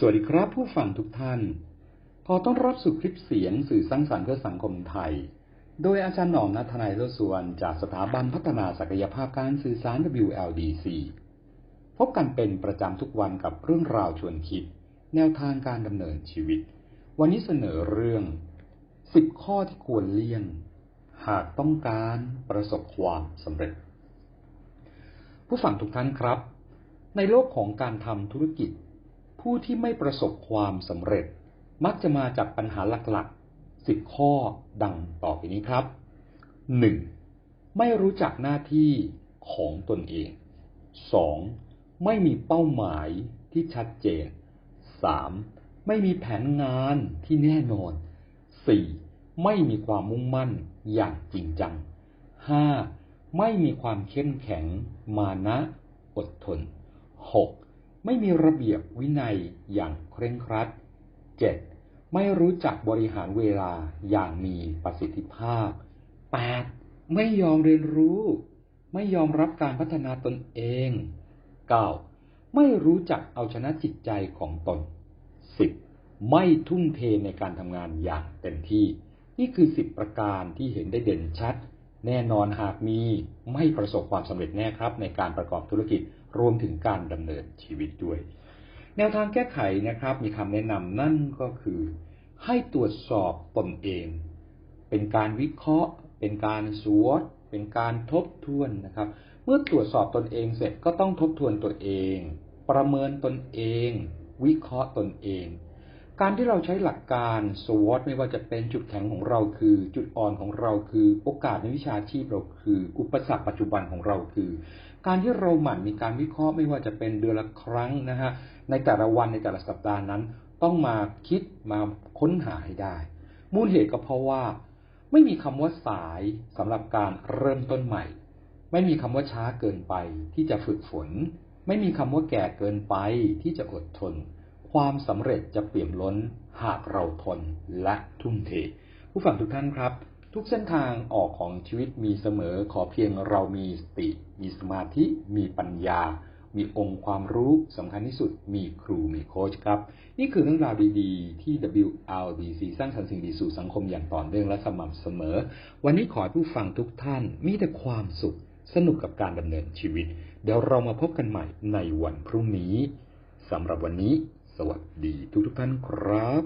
สวัสดีครับผู้ฟังทุกท่าน ขอต้อนรับสู่คลิปเสียงสื่อสร้างสรรค์เพื่อสังคมไทย โดยอาจารย์หนอมนัทนายโลสวนจากสถาบันพัฒนาศักยภาพการสื่อสาร WLDC พบกันเป็นประจำทุกวันกับเรื่องราวชวนคิด แนวทางการดำเนินชีวิต วันนี้เสนอเรื่อง 10 ข้อที่ควรเลี่ยง หากต้องการประสบความสำเร็จ ผู้ฟังทุกท่านครับ ในโลกของการทำธุรกิจ ผู้ที่ไม่ประสบความสำเร็จ มักจะมาจากปัญหาหลักๆ 10 ข้อดังต่อไปนี้ครับ 1. ไม่รู้จักหน้าที่ของตนเอง 2. ไม่มีเป้าหมายที่ชัดเจน 3. ไม่มีแผนงานที่แน่นอน 4. ไม่มีความมุ่งมั่นอย่างจริงจัง 5. ไม่มีความเข้มแข็ง มานะ อดทน 6. ไม่มีระเบียบวินัยอย่างเคร่งครัด 7. ไม่รู้จักบริหารเวลาอย่างมีประสิทธิภาพ 8. ไม่ยอมเรียนรู้ ไม่ยอมรับการพัฒนาตนเอง 9. ไม่รู้จักเอาชนะจิตใจของตน 10. ไม่ทุ่มเทในการทำงานอย่างเต็มที่ นี่คือ 10 ประการที่เห็นได้เด่นชัด แน่นอนหากมีไม่ประสบความสำเร็จแน่ครับในการประกอบธุรกิจ รวมถึงการดำเนินชีวิตด้วย แนวทางแก้ไขนะครับ มีคำแนะนำนั่นก็คือ ให้ตรวจสอบตนเอง เป็นการวิเคราะห์ เป็นการสวดเป็นการทบทวนนะครับ เมื่อตรวจสอบตนเองเสร็จก็ต้องทบทวนตัวเอง ประเมินตนเอง วิเคราะห์ตนเอง การที่เราใช้หลักการสวอตไม่ว่าจะเป็นจุดแข็งของเราคือ จุดอ่อนของเราคือ โอกาสในวิชาชีพเราคือ อุปสรรคปัจจุบันของเราคือ การที่เราหมั่นมีการวิเคราะห์ไม่ว่าจะเป็นเดือนละครั้งนะฮะในแต่ละวันในแต่ละสัปดาห์นั้น ต้องมาคิดมาค้นหาให้ได้ มูลเหตุก็เพราะว่า ไม่มีคำว่าสายสำหรับการเริ่มต้นใหม่ ไม่มีคำว่าช้าเกินไปที่จะฝึกฝน ไม่มีคำว่าแก่เกินไปที่จะอดทน ความสำเร็จจะเปี่ยมล้นหากเราทนและทุ่มเท ผู้ฟังทุกท่านครับ ทุกเส้นทางออกของชีวิตมีเสมอขอเพียงเรามีสติ มีสมาธิ มีปัญญา มีองค์ความรู้สำคัญที่สุด มีครูมีโค้ชครับ นี่คือเรื่องราวดีๆ ที่ WLDC สร้างสรรค์สิ่งดีสู่สังคมอย่างต่อเนื่องและสม่ำเสมอ วันนี้ขอให้ผู้ฟังทุกท่านมีแต่ความสุขสนุกกับการดำเนินชีวิต เดี๋ยวเรามาพบกันใหม่ในวันพรุ่งนี้สำหรับวันนี้ สวัสดีทุกๆท่านครับ